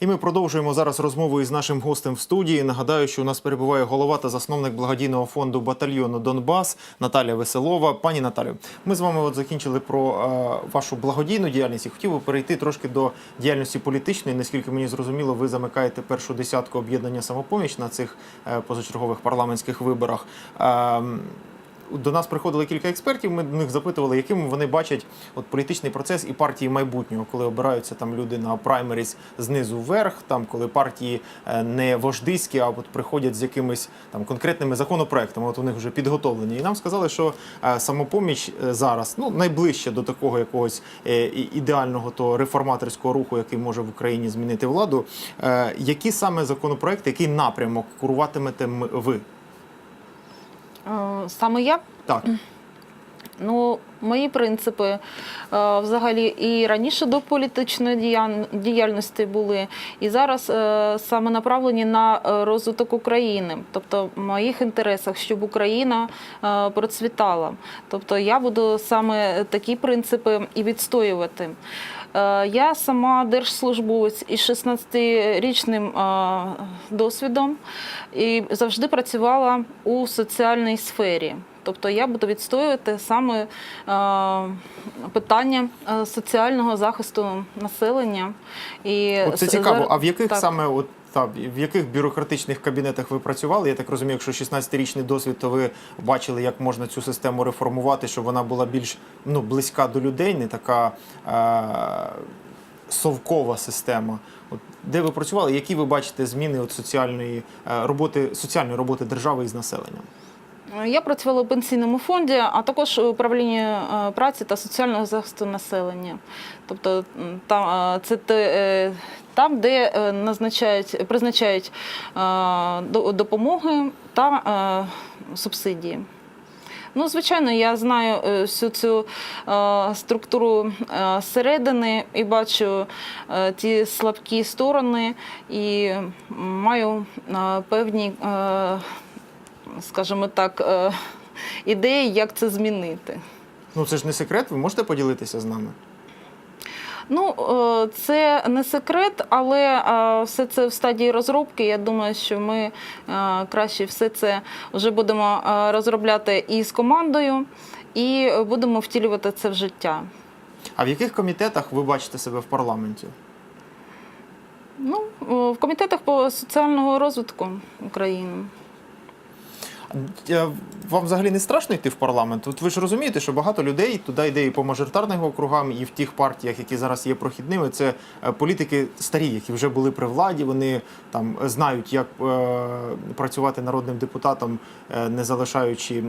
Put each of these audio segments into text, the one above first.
І ми продовжуємо зараз розмову із нашим гостем в студії. Нагадаю, що у нас перебуває голова та засновник благодійного фонду батальйону Донбас Наталія Веселова. Пані Наталію, ми з вами от закінчили про е, вашу благодійну діяльність. і Хотів би перейти трошки до діяльності політичної. Наскільки мені зрозуміло, ви замикаєте першу десятку об'єднання самопоміч на цих е, позачергових парламентських виборах. Е, до нас приходили кілька експертів. Ми до них запитували, яким вони бачать от політичний процес і партії майбутнього, коли обираються там люди на праймеріс знизу вверх, там коли партії е, не вождиські, а от приходять з якимись там конкретними законопроектами. От у них вже підготовлені. І нам сказали, що е, самопоміч е, зараз ну найближче до такого якогось ідеального то реформаторського руху, який може в Україні змінити владу. Які саме законопроекти, який напрямок куруватимете ви? Е, Саме я. Так. Ну, мої принципи е, взагалі і раніше до політичної діяльності були, і зараз е, саме направлені на розвиток України, тобто в моїх інтересах, щоб Україна процвітала. Тобто я буду саме такі принципи і відстоювати. Е, Я сама держслужбовець із 16-річним е, досвідом і завжди працювала у соціальній сфері. Тобто я буду відстоювати саме е, питання е, соціального захисту населення. І От це цікаво. А в яких так. саме от та в яких бюрократичних кабінетах ви працювали? Я так розумію, якщо 16-річний досвід, то ви бачили, як можна цю систему реформувати, щоб вона була більш ну близька до людей, не така е- совкова система. От де ви працювали? Які ви бачите зміни от соціальної е, роботи соціальної роботи держави із населенням? Я працювала у пенсійному фонді, а також у управлінні е, праці та соціального захисту населення. Тобто там е, це те, е, там, де е, назначають, призначають е, допомоги та е, субсидії. Ну, звичайно, я знаю е, всю цю е, структуру е, зсередини і бачу е, ті слабкі сторони, і маю е, певні, е, скажімо так, е, ідеї, як це змінити. Ну це ж не секрет. Ви можете поділитися з нами? Ну, е, це не секрет, але е, все це в стадії розробки. Я думаю, що ми краще все це вже будемо розробляти і з командою, і будемо втілювати це в життя. А в яких комітетах ви бачите себе в парламенті? Ну, в комітетах по соціального розвитку України. Вам взагалі не страшно йти в парламент? От ви ж розумієте, що багато людей туди йде і по мажоритарним округам, і в тих партіях, які зараз є прохідними, це е, політики старі, які вже були при владі. Вони там знають, як е, працювати народним депутатом, е, не залишаючи е,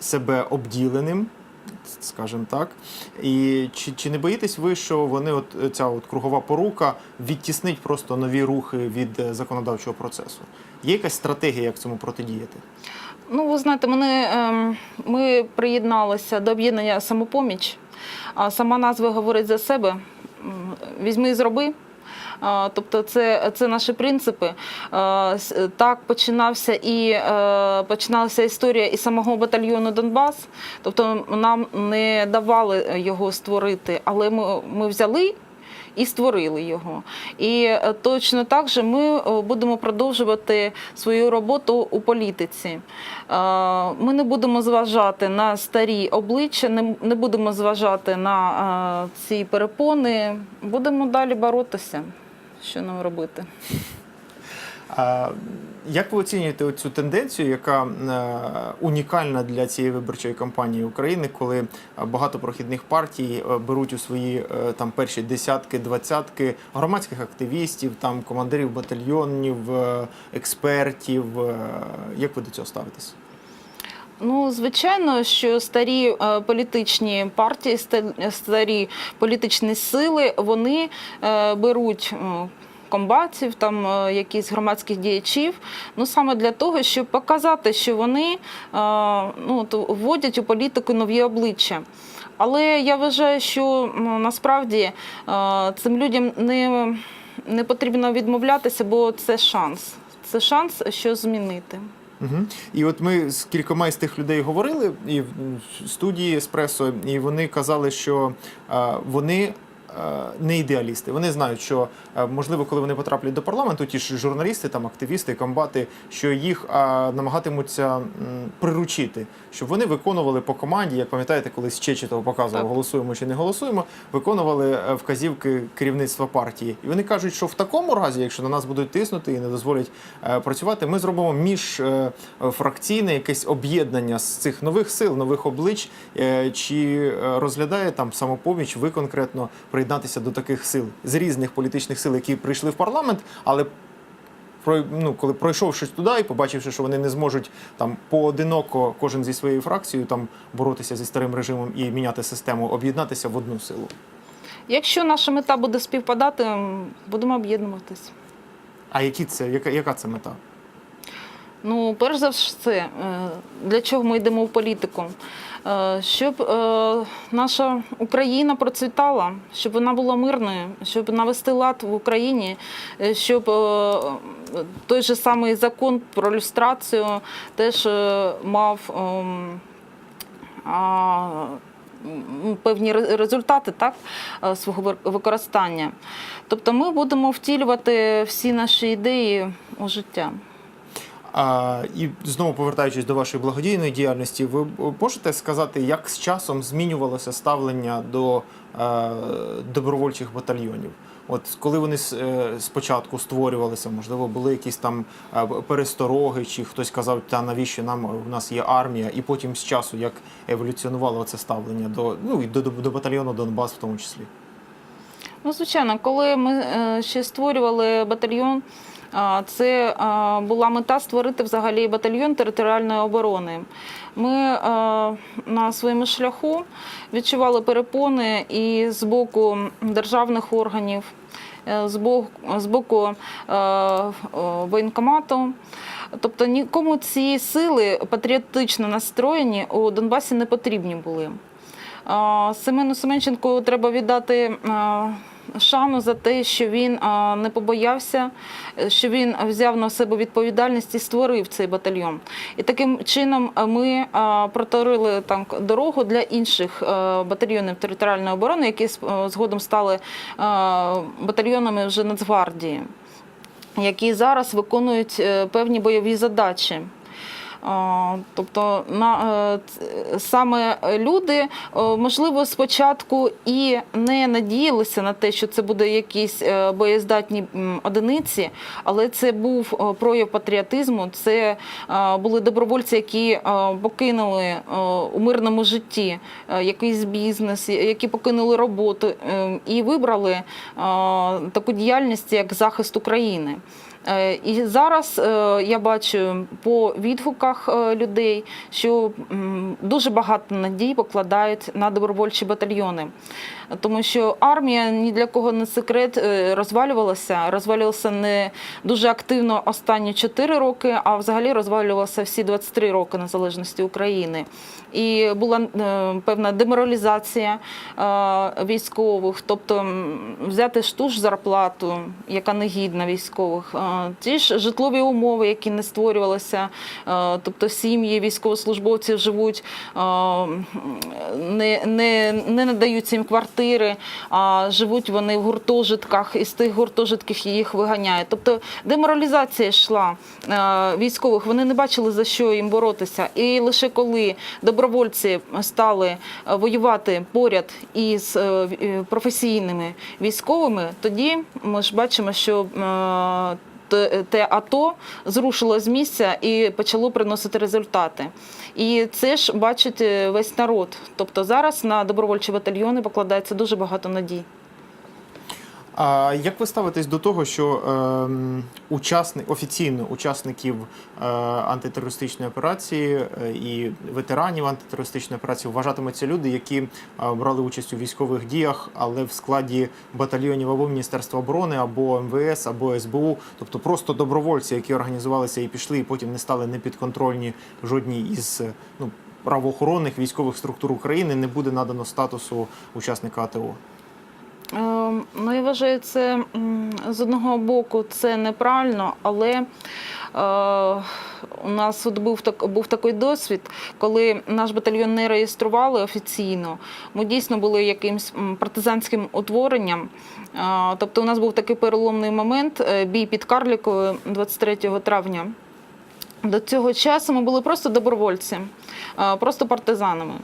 себе обділеним. Скажімо так, і чи, чи не боїтесь ви, що вони, от ця от кругова порука, відтіснить просто нові рухи від е, законодавчого процесу? Є якась стратегія, як цьому протидіяти? Ну, ви знаєте, мене, ем, ми приєдналися до об'єднання самопоміч, а сама назва говорить за себе. Візьми і зроби. Тобто це, це наші принципи. Так починався і е, починалася історія і самого батальйону Донбас. Тобто нам не давали його створити, але ми, ми взяли і створили його. І е, точно так же ми е, будемо продовжувати свою роботу у політиці. Ми не будемо зважати на старі обличчя, не будемо зважати на ці перепони. Будемо далі боротися. Що нам робити? А, як ви оцінюєте цю тенденцію, яка е, унікальна для цієї виборчої кампанії України, коли багато прохідних партій е, беруть у свої е, там перші десятки, двадцятки громадських активістів, там командирів батальйонів, експертів? Як ви до цього ставитесь? Ну, звичайно, що старі е, політичні партії, старі політичні сили, вони е, беруть. Комбатів, там е, якісь громадських діячів, ну саме для того, щоб показати, що вони ну, вводять у політику нові обличчя. Але я вважаю, що ну, насправді цим людям не, не потрібно відмовлятися, бо це шанс. Це шанс що змінити. Угу. І от ми з кількома з тих людей говорили і в студії Еспресо, і вони казали, що вони не ідеалісти. Вони знають, що е, можливо, коли вони потраплять до парламенту, ті ж журналісти, там активісти, комбати, що їх е, намагатимуться приручити, щоб вони виконували по команді, як пам'ятаєте, колись Чечетов показував, Так. голосуємо чи не голосуємо, виконували е, вказівки керівництва партії. І вони кажуть, що в такому разі, якщо на нас будуть тиснути і не дозволять е, працювати, ми зробимо міжфракційне якесь об'єднання з цих нових сил, нових облич. Е, Чи е, розглядає там самопоміч ви конкретно приєднатися до таких сил з різних політичних сил, які прийшли в парламент, але ну, коли пройшовши туди і побачивши, що вони не зможуть там поодиноко, кожен зі своєю фракцією там боротися зі старим режимом і міняти систему, об'єднатися в одну силу. Якщо наша мета буде співпадати, будемо об'єднуватись. А які це, яка, яка це мета? Ну, перш за все, е, для чого ми йдемо в політику? Е, Щоб е, наша Україна процвітала, щоб вона була мирною, щоб навести лад в Україні, щоб той же самий закон про люстрацію теж мав ем, певні ре- результати так, свого використання. Тобто ми будемо втілювати всі наші ідеї у життя. І знову повертаючись до вашої благодійної діяльності, ви можете сказати, як з часом змінювалося ставлення до е, добровольчих батальйонів? От коли вони е, спочатку створювалися, можливо, були якісь там е, перестороги, чи хтось казав, та навіщо нам у нас є армія, і потім з часу як еволюціонувало це ставлення до ну і до, до, батальйону Донбас, в тому числі. Ну, звичайно, коли ми ще створювали батальйон, це е, була мета створити взагалі батальйон територіальної оборони. Ми е, на своєму шляху відчували перепони і з боку державних органів, е, з боку, е, е, воєнкомату. Тобто нікому ці сили патріотично настроєні у Донбасі не потрібні були. Семену Семенченку треба віддати а, шану за те, що він не побоявся, що він взяв на себе відповідальність і створив цей батальйон. І таким чином ми проторили там дорогу для інших батальйонів територіальної оборони, які згодом стали батальйонами вже Нацгвардії, які зараз виконують е, певні бойові задачі. Тобто на е, саме люди, е, можливо, спочатку і не надіялися на те, що це буде якісь е, боєздатні одиниці, але це був прояв патріотизму. Це були добровольці, які покинули у мирному житті якийсь бізнес, які покинули роботу е, і вибрали таку діяльність як захист України. Е, І зараз е, я бачу по відгуках е, людей, що дуже багато надій покладають на добровольчі батальйони. Тому що армія ні для кого не секрет е, розвалювалася. Розвалювалася не дуже активно останні 4 роки, а взагалі розвалювалася всі 23 роки незалежності України. І була е, певна деморалізація е, військових, тобто взяти ж ту ж зарплату, яка негідна військових, е, ті ж житлові умови, які не створювалися, тобто сім'ї військовослужбовців живуть, не, не, не надаються їм квартири, а живуть вони в гуртожитках, і з тих гуртожитків їх виганяють. Тобто деморалізація йшла е, військових, вони не бачили за що їм боротися. І лише коли добровольці стали е, воювати поряд із е, професійними військовими, тоді ми ж бачимо, що те- АТО зрушило з місця і почало приносити результати. І це ж бачить е, весь народ. Тобто зараз на добровольчі батальйони покладається дуже багато надій. А як ви ставитесь до того, що ем, учасник офіційно учасників е, антитерористичної операції е, і ветеранів антитерористичної операції вважатимуться люди, які е, брали участь у військових діях, але в складі батальйонів або Міністерства оборони, або МВС, або СБУ, тобто просто добровольці, які організувалися і пішли, і потім не стали непідконтрольні жодній із е, ну, правоохоронних військових структур України, не буде надано статусу учасника АТО. Ем, Ну, я вважаю, це З одного боку, це неправильно, але е, у нас от був, так, був такий досвід, коли наш батальйон не реєстрували офіційно. Ми дійсно були якимсь партизанським утворенням. Е, тобто, у нас був такий переломний момент е, бій під Карліковою 23 травня. До цього часу ми були просто добровольці, просто партизанами.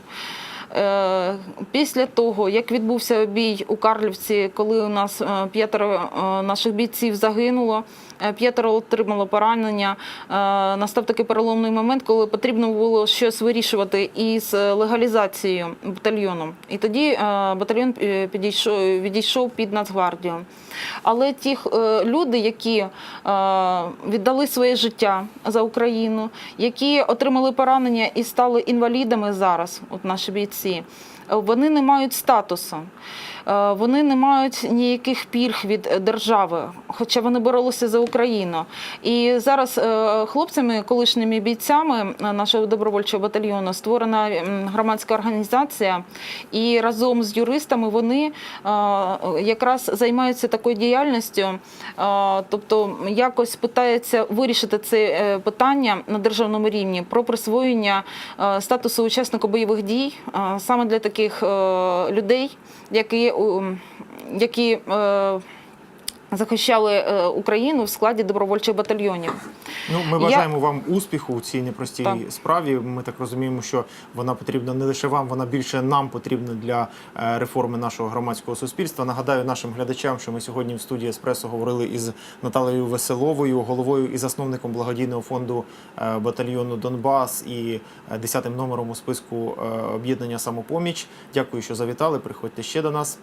Е, Після того, як відбувся бій у Карлівці, коли у нас е, п'ятеро е, наших бійців загинуло, п'ятеро отримало поранення, настав такий переломний момент, коли потрібно було щось вирішувати із легалізацією батальйону. І тоді батальйон підійшов, відійшов під Нацгвардію. Але ті люди, які віддали своє життя за Україну, які отримали поранення і стали інвалідами зараз, от наші бійці, е, вони не мають статусу, вони не мають ніяких пільг від е, держави, хоча вони боролися за Україну. І зараз е, хлопцями, колишніми бійцями е, нашого добровольчого батальйону створена громадська організація, і разом з юристами вони е, якраз займаються такою діяльністю, е, тобто якось питаються вирішити це е, питання на державному рівні про присвоєння е, статусу учасника бойових дій е, саме для таких е, людей, які, які е, захищали е, Україну в складі добровольчих батальйонів. Ну, ми Я- бажаємо вам успіху у цій непростій Так. справі. Ми так розуміємо, що вона потрібна не лише вам, вона більше нам потрібна для е, реформи нашого громадського суспільства. Нагадаю нашим глядачам, що ми сьогодні в студії Еспресо говорили із Наталею Веселовою, головою і засновником благодійного фонду батальйону Донбас і десятим номером у списку об'єднання самопоміч. Дякую, що завітали. Приходьте ще до нас.